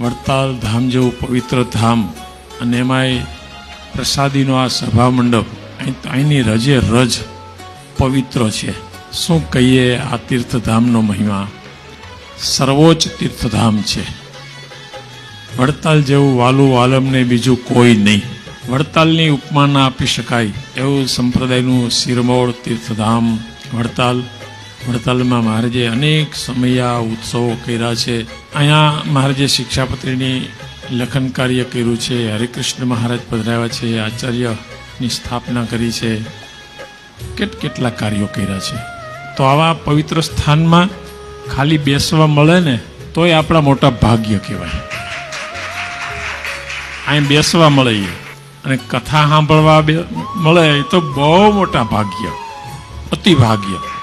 વડતાલ ધામ જેવું પવિત્ર ધામ અને એમાંય પ્રસાદીનો આ સભા મંડપ અહીંની રજે રજ પવિત્ર છે. શું કહીએ આ તીર્થધામનો મહિમા? સર્વોચ્ચ તીર્થધામ છે. વડતાલ જેવું વાલું વાલમને બીજું કોઈ નહીં. વડતાલની ઉપમા ના આપી શકાય એવું સંપ્રદાયનું શિરમોળ તીર્થધામ વડતાલ વડતાલમાં મહારાજે અનેક સમયા ઉત્સવો કર્યા છે. અહીંયા મહારાજે શિક્ષાપત્રીની લખન કાર્ય કર્યું છે. હરિકૃષ્ણ મહારાજ પધરાવ્યા છે. આચાર્યની સ્થાપના કરી છે. કેટ કેટલા કાર્યો કર્યા છે. તો આવા પવિત્ર સ્થાનમાં ખાલી બેસવા મળે ને, તોય આપણા મોટા ભાગ્ય કહેવાય. અહીં બેસવા મળે અને કથા સાંભળવા મળે તો બહુ મોટા ભાગ્ય. અતિ ભાગ્ય